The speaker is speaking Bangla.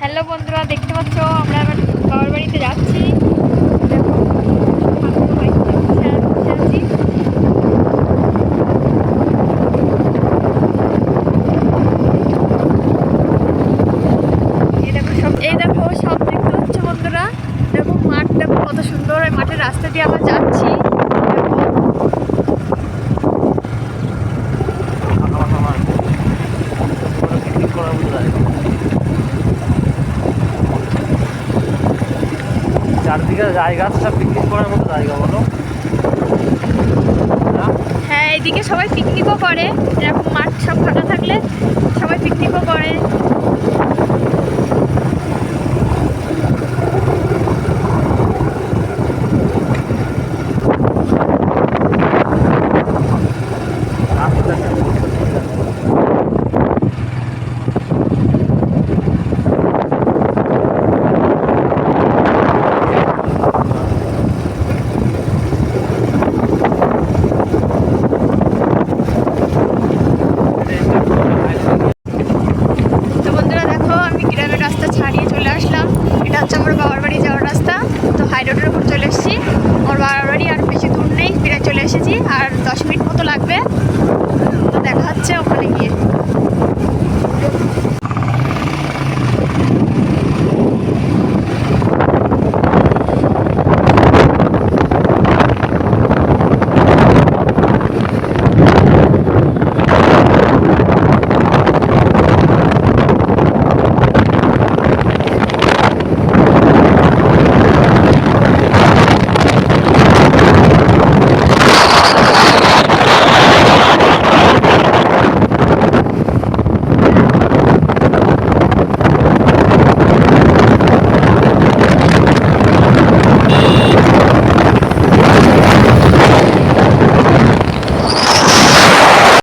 হ্যালো বন্ধুরা, দেখতে পাচ্ছ? আমরা এবার বাবার বাড়িতে যাচ্ছি। এই দেখো, সব দেখতে দেখো মাঠ, দেখো কত সুন্দর। মাঠের রাস্তা দিয়ে আমরা যাচ্ছি। চারদিকে জায়গা আছে, সব পিকনিক করার মতো জায়গা, বলো। হ্যাঁ এদিকে সবাই পিকনিকও করে। এরকম মাঠ সব ফাঁকা থাকলে সবাই পিকনিকও করে রাস্তাটা তো বন্ধুরা দেখো আমি গ্রামের রাস্তা ছাড়িয়ে চলে আসলাম এটা হচ্ছে আমার বাবার বাড়ি যাওয়ার রাস্তা। তো হাই রোডের উপর চলে এসেছি। আমার বাবার বাড়ি আর বেশি দূর